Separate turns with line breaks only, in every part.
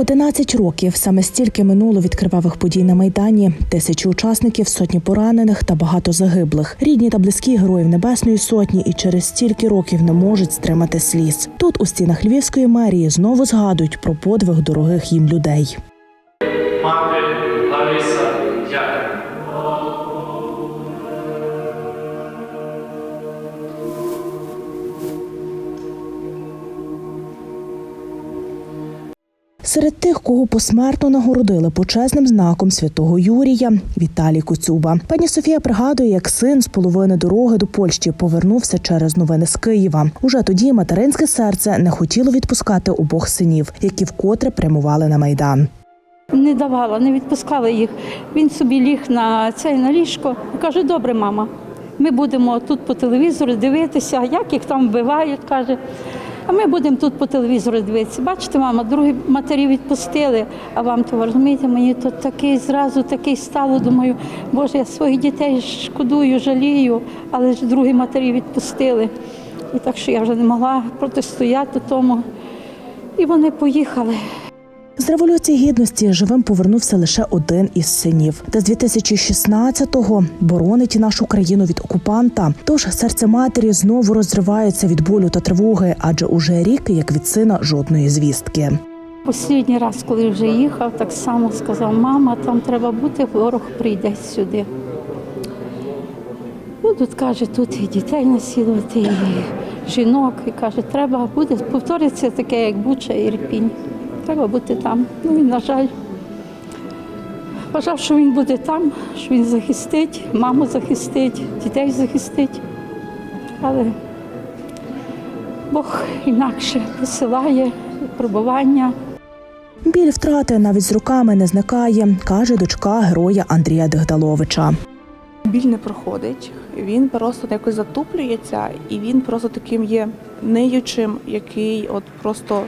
11 років саме стільки минуло від кривавих подій на майдані. Тисячі учасників, сотні поранених та багато загиблих. Рідні та близькі героїв Небесної Сотні і через стільки років не можуть стримати сліз. Тут у стінах Львівської мерії знову згадують про подвиг дорогих їм людей.
Мати
Серед тих, кого посмертно нагородили почесним знаком святого Юрія, Віталій Коцюба. Пані Софія пригадує, як син з половини дороги до Польщі повернувся через новини з Києва. Уже тоді материнське серце не хотіло відпускати обох синів, які вкотре прямували на майдан.
Не давала, не відпускала їх. Він собі ліг на цей на ліжко каже: добре, мама, ми будемо тут по телевізору дивитися, як їх там вбивають, каже. А ми будемо тут по телевізору дивитися. Бачите, мама, другі матері відпустили, а вам то розумієте, мені то такий зразу такий стало. Думаю, Боже, я своїх дітей шкодую, жалію, але ж другі матері відпустили. І так що я вже не могла протистояти тому. І вони поїхали.
З революції гідності живим повернувся лише один із синів, та з 2016-го боронить нашу країну від окупанта. Тож серце матері знову розривається від болю та тривоги, адже уже рік, як від сина, жодної звістки.
Останній раз, коли вже їхав, так само сказав, мама, там треба бути, ворог прийде сюди. Будуть, каже, тут і дітей насилувати, і жінок. І каже, треба буде повториться таке, як Буча і Ірпінь. Треба бути там. Ну і, на жаль, вважав, що він буде там, що він захистить, маму захистить, дітей захистить. Але Бог інакше посилає пробування.
Біль втрати навіть з руками не зникає, каже дочка героя Андрія Дегдаловича.
Біль не проходить, він просто якось затуплюється, і він просто таким є ниючим, який от просто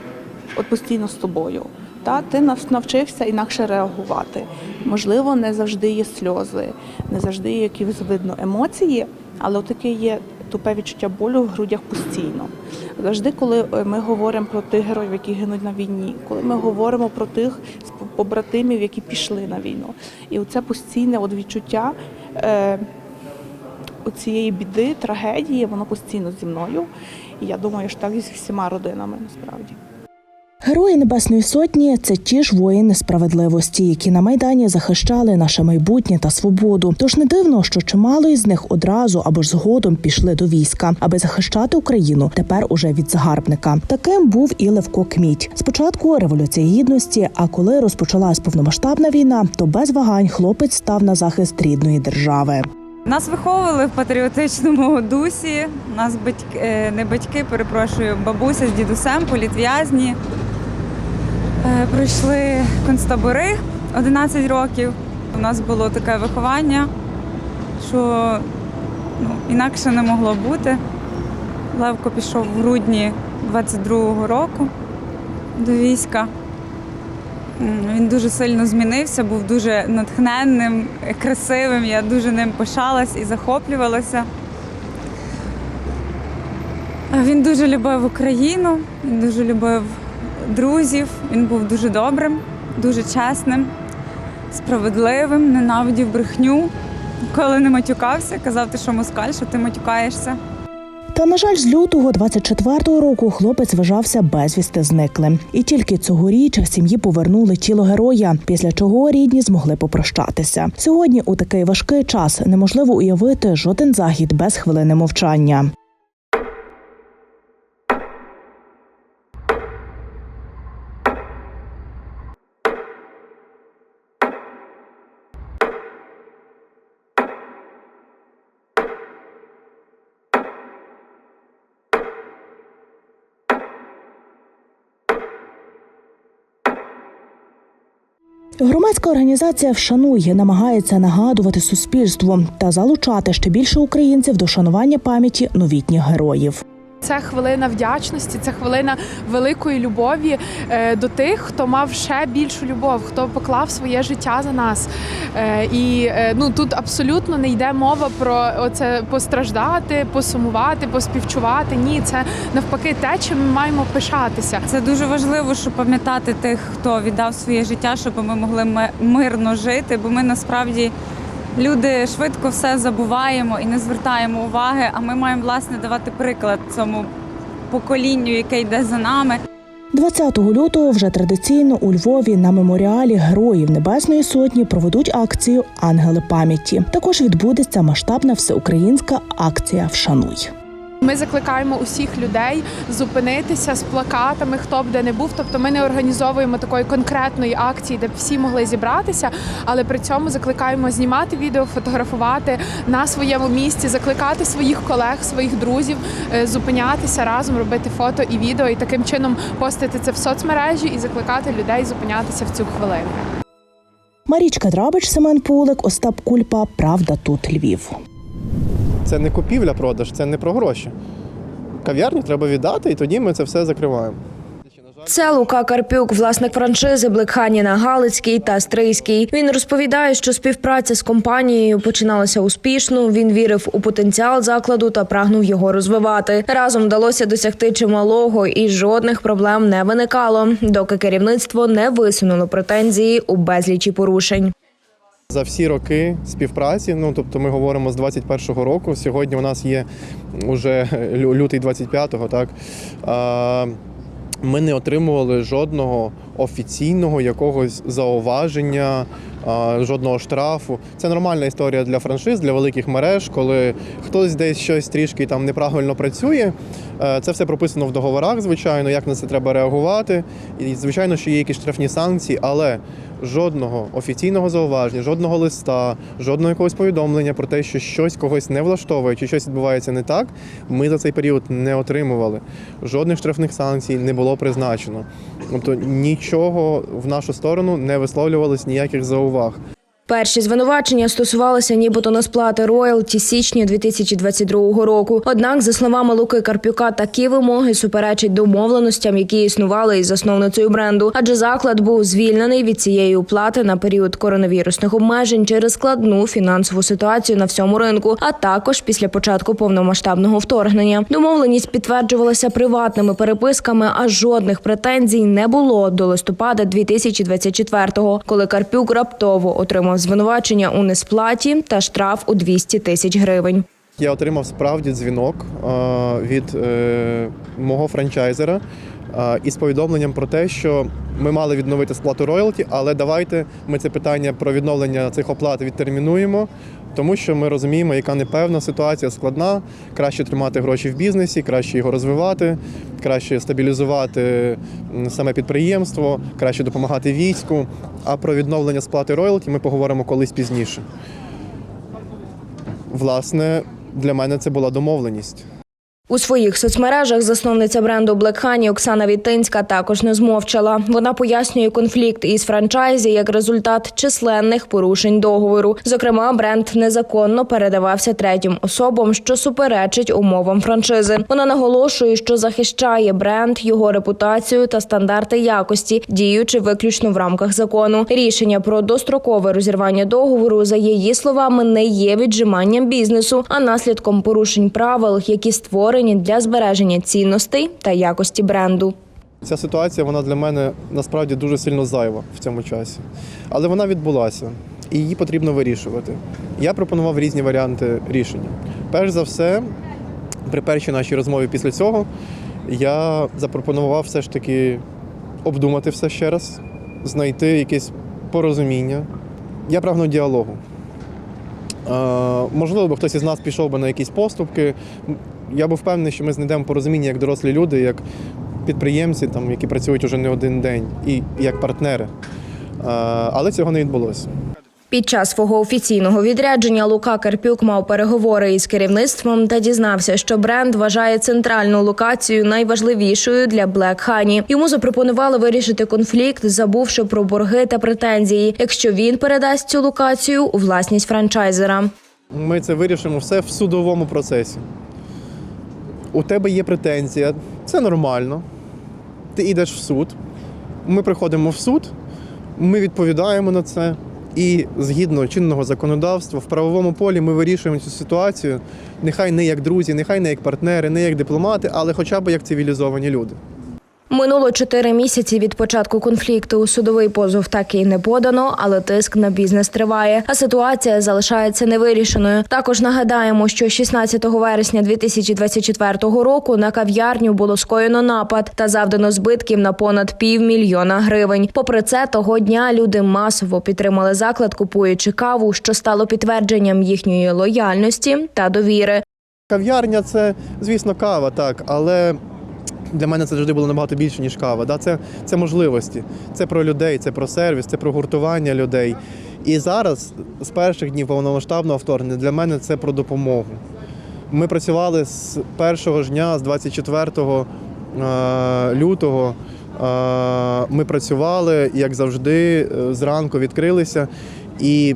от постійно з тобою. Та ти навчився інакше реагувати. Можливо, не завжди є сльози, не завжди є якісь видно емоції, але таке є тупе відчуття болю в грудях постійно. Завжди, коли е, ми говоримо про тих героїв, які гинуть на війні, коли ми говоримо про тих побратимів, які пішли на війну, і оце постійне от відчуття е, цієї біди, трагедії, воно постійно зі мною. І я думаю, що так і зі всіма родинами насправді.
Герої Небесної Сотні це ті ж воїни справедливості, які на майдані захищали наше майбутнє та свободу. Тож не дивно, що чимало із них одразу або ж згодом пішли до війська, аби захищати Україну тепер уже від загарбника. Таким був і Левко Кміть. Спочатку революція гідності. А коли розпочалась повномасштабна війна, то без вагань хлопець став на захист рідної держави.
Нас виховували в патріотичному дусі. Нас батьки, е, не батьки, перепрошую, бабуся з дідусем, політв'язні. Е, Пройшли концтабори 11 років. У нас було таке виховання, що ну, інакше не могло бути. Левко пішов в грудні 22-го року до війська. Він дуже сильно змінився, був дуже натхненним, красивим. Я дуже ним пишалась і захоплювалася. Він дуже любив Україну, він дуже любив друзів, він був дуже добрим, дуже чесним, справедливим, ненавидів брехню. Ніколи не матюкався, казав, ти що москаль, що ти матюкаєшся.
Та на жаль, з лютого 24-го року хлопець вважався безвісти зниклим. І тільки цьогоріч сім'ї повернули тіло героя, після чого рідні змогли попрощатися. Сьогодні у такий важкий час неможливо уявити жоден захід без хвилини мовчання. Громадська організація вшанує, намагається нагадувати суспільству та залучати ще більше українців до шанування пам'яті новітніх героїв.
Це хвилина вдячності, це хвилина великої любові е, до тих, хто мав ще більшу любов, хто поклав своє життя за нас. Е, і е, ну тут абсолютно не йде мова про оце постраждати, посумувати, поспівчувати. Ні, це навпаки те, чим ми маємо пишатися.
Це дуже важливо, щоб пам'ятати тих, хто віддав своє життя, щоб ми могли мирно жити, бо ми насправді. Люди швидко все забуваємо і не звертаємо уваги, а ми маємо власне давати приклад цьому поколінню, яке йде за нами.
20 лютого вже традиційно у Львові на меморіалі Героїв Небесної Сотні проведуть акцію Ангели пам'яті. Також відбудеться масштабна всеукраїнська акція Вшануй.
Ми закликаємо усіх людей зупинитися з плакатами, хто б де не був. Тобто ми не організовуємо такої конкретної акції, де б всі могли зібратися, але при цьому закликаємо знімати відео, фотографувати на своєму місці, закликати своїх колег, своїх друзів, е, зупинятися разом, робити фото і відео, і таким чином постити це в соцмережі і закликати людей зупинятися в цю хвилину.
Марічка Драбич, Семен Пулик, Остап Кульпа. Правда тут Львів.
Це не купівля-продаж, це не про гроші. Кав'ярню треба віддати, і тоді ми це все закриваємо.
Це Лука Карпюк, власник франшизи Блекхані на Галицький та Стрийський. Він розповідає, що співпраця з компанією починалася успішно. Він вірив у потенціал закладу та прагнув його розвивати. Разом вдалося досягти чималого і жодних проблем не виникало, доки керівництво не висунуло претензії у безлічі порушень.
За всі роки співпраці, ну тобто ми говоримо з 21-го року. Сьогодні у нас є вже лютий 25-го, так. Ми не отримували жодного офіційного якогось зауваження, жодного штрафу. Це нормальна історія для франшиз, для великих мереж, коли хтось десь щось трішки там неправильно працює. Е, Це все прописано в договорах, звичайно, як на це треба реагувати. І звичайно, що є якісь штрафні санкції, але жодного офіційного зауваження, жодного листа, жодного якогось повідомлення про те, що щось когось не влаштовує чи щось відбувається не так, ми за цей період не отримували. Жодних штрафних санкцій не було призначено. Тобто нічого в нашу сторону не висловлювалось ніяких зауваг.
Перші звинувачення стосувалися нібито несплати роялті січня 2022 року. Однак, за словами Луки Карпюка, такі вимоги суперечать домовленостям, які існували із засновницею бренду, адже заклад був звільнений від цієї уплати на період коронавірусних обмежень через складну фінансову ситуацію на всьому ринку, а також після початку повномасштабного вторгнення. Домовленість підтверджувалася приватними переписками, а жодних претензій не було до листопада 2024-го, коли Карпюк раптово отримав звинувачення у несплаті та штраф у 200 тисяч гривень.
Я отримав справді дзвінок від е, мого франчайзера із повідомленням про те, що ми мали відновити сплату роялті, але давайте ми це питання про відновлення цих оплат відтермінуємо, тому що ми розуміємо, яка непевна ситуація складна. Краще тримати гроші в бізнесі, краще його розвивати, краще стабілізувати саме підприємство, краще допомагати війську. А про відновлення сплати роялті ми поговоримо колись пізніше. Власне, для мене це була домовленість.
У своїх соцмережах засновниця бренду Black Honey Оксана Вітинська також не змовчала. Вона пояснює конфлікт із франчайзі як результат численних порушень договору. Зокрема, бренд незаконно передавався третім особам, що суперечить умовам франшизи. Вона наголошує, що захищає бренд, його репутацію та стандарти якості, діючи виключно в рамках закону. Рішення про дострокове розірвання договору, за її словами, не є віджиманням бізнесу, а наслідком порушень правил, які створені для збереження цінностей та якості бренду.
Ця ситуація вона для мене насправді дуже сильно зайва в цьому часі. Але вона відбулася, і її потрібно вирішувати. Я пропонував різні варіанти рішення. Перш за все, при першій нашій розмові після цього я запропонував все ж таки обдумати все ще раз, знайти якесь порозуміння. Я прагну діалогу. Можливо, хтось із нас пішов би на якісь поступки. Я був впевнений, що ми знайдемо порозуміння як дорослі люди, як підприємці, там, які працюють уже не один день, і як партнери. Але цього не відбулося.
Під час свого офіційного відрядження Лука Карпюк мав переговори із керівництвом та дізнався, що бренд вважає центральну локацію найважливішою для Black Honey. Йому запропонували вирішити конфлікт, забувши про борги та претензії, якщо він передасть цю локацію у власність франчайзера.
Ми це вирішимо все в судовому процесі. У тебе є претензія, це нормально. Ти йдеш в суд. Ми приходимо в суд, ми відповідаємо на це. І згідно чинного законодавства, в правовому полі ми вирішуємо цю ситуацію. Нехай не як друзі, нехай не як партнери, не як дипломати, але хоча б як цивілізовані люди.
Минуло чотири місяці від початку конфлікту. Судовий позов так і не подано, але тиск на бізнес триває. А ситуація залишається невирішеною. Також нагадаємо, що 16 вересня 2024 року на кав'ярню було скоєно напад та завдано збитків на понад півмільйона гривень. Попри це, того дня люди масово підтримали заклад, купуючи каву, що стало підтвердженням їхньої лояльності та довіри.
Кав'ярня це, звісно, кава, так, але для мене це завжди було набагато більше, ніж кава. Да? Це, це можливості, це про людей, це про сервіс, це про гуртування людей. І зараз, з перших днів повномасштабного вторгнення, для мене це про допомогу. Ми працювали з першого ж дня, з 24 е, лютого. Е, Ми працювали, як завжди, е, зранку відкрилися. І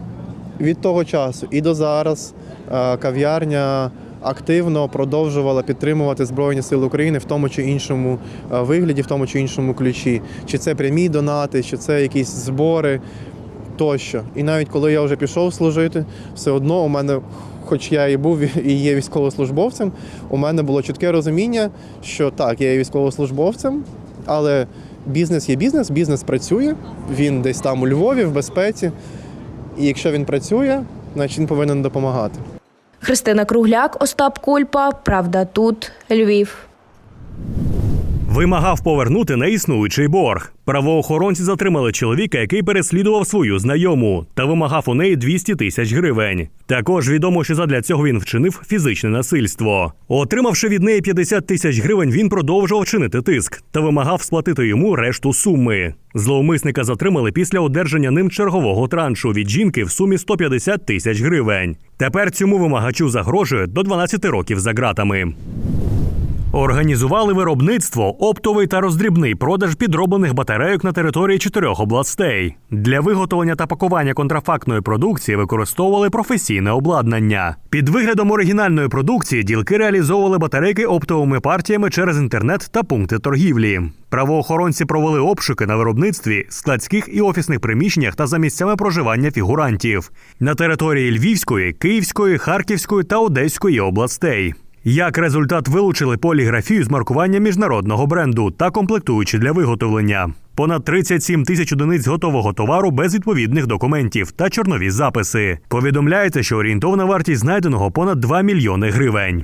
від того часу і до зараз кав'ярня активно продовжувала підтримувати Збройні Сили України в тому чи іншому е, вигляді, в тому чи іншому ключі. Чи це прямі донати, чи це якісь збори тощо. І навіть коли я вже пішов служити, все одно у мене, хоч я і був і є військовослужбовцем, у мене було чітке розуміння, що так, я є військовослужбовцем, але бізнес є бізнес, бізнес працює, він десь там у Львові, в безпеці. І якщо він працює, значить він повинен допомагати.
Христина Кругляк, Остап Кульпа. Правда, тут Львів.
Вимагав повернути неіснуючий борг. Правоохоронці затримали чоловіка, який переслідував свою знайому, та вимагав у неї 200 тисяч гривень. Також відомо, що задля цього він вчинив фізичне насильство. Отримавши від неї 50 тисяч гривень, він продовжував чинити тиск та вимагав сплатити йому решту суми. Зловмисника затримали після одержання ним чергового траншу від жінки в сумі 150 тисяч гривень. Тепер цьому вимагачу загрожує до 12 років за ґратами. Організували виробництво, оптовий та роздрібний продаж підроблених батарейок на території чотирьох областей. Для виготовлення та пакування контрафактної продукції використовували професійне обладнання. Під виглядом оригінальної продукції ділки реалізовували батарейки оптовими партіями через інтернет та пункти торгівлі. Правоохоронці провели обшуки на виробництві, складських і офісних приміщеннях та за місцями проживання фігурантів на території Львівської, Київської, Харківської та Одеської областей. Як результат вилучили поліграфію з маркування міжнародного бренду та комплектуючі для виготовлення. Понад 37 тисяч одиниць готового товару без відповідних документів та чорнові записи. Повідомляється, що орієнтовна вартість знайденого понад 2 мільйони гривень.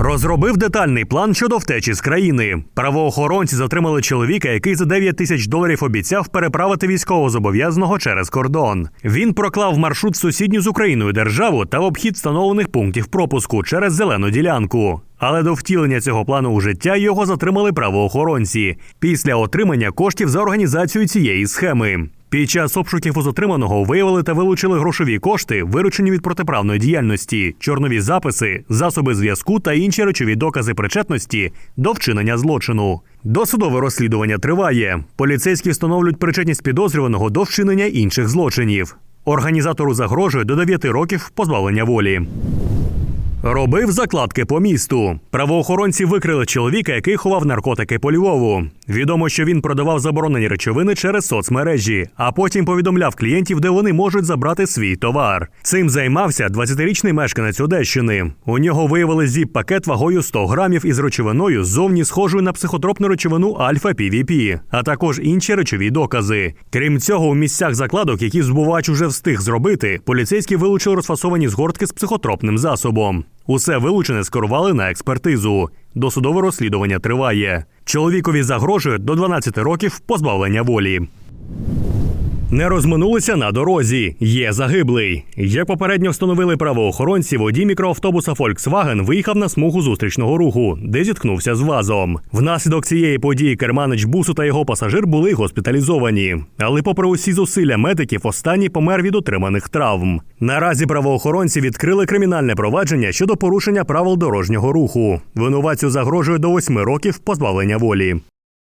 Розробив детальний план щодо втечі з країни. Правоохоронці затримали чоловіка, який за 9 тисяч доларів обіцяв переправити військовозобов'язаного через кордон. Він проклав маршрут в сусідню з Україною державу та в обхід встановлених пунктів пропуску через зелену ділянку. Але до втілення цього плану у життя його затримали правоохоронці після отримання коштів за організацію цієї схеми. Під час обшуків у затриманого виявили та вилучили грошові кошти, виручені від протиправної діяльності, чорнові записи, засоби зв'язку та інші речові докази причетності до вчинення злочину. Досудове розслідування триває. Поліцейські встановлюють причетність підозрюваного до вчинення інших злочинів. Організатору загрожує до 9 років позбавлення волі. Робив закладки по місту. Правоохоронці викрили чоловіка, який ховав наркотики по Львову. Відомо, що він продавав заборонені речовини через соцмережі, а потім повідомляв клієнтів, де вони можуть забрати свій товар. Цим займався 20-річний мешканець Одещини. У нього виявили зіп-пакет вагою 100 грамів із речовиною, зовні схожою на психотропну речовину альфа пвп а також інші речові докази. Крім цього, у місцях закладок, які збувач уже встиг зробити, поліцейські вилучили розфасовані згортки з психотропним засобом. Усе вилучене скерували на експертизу. Досудове розслідування триває. Чоловікові загрожує до 12 років позбавлення волі. Не розминулися на дорозі. Є загиблий. Як попередньо встановили правоохоронці, водій мікроавтобуса Volkswagen виїхав на смугу зустрічного руху, де зіткнувся з вазом. Внаслідок цієї події керманич бусу та його пасажир були госпіталізовані. Але, попри усі зусилля медиків, останній помер від отриманих травм. Наразі правоохоронці відкрили кримінальне провадження щодо порушення правил дорожнього руху. Винуватцю загрожує до 8 років позбавлення волі.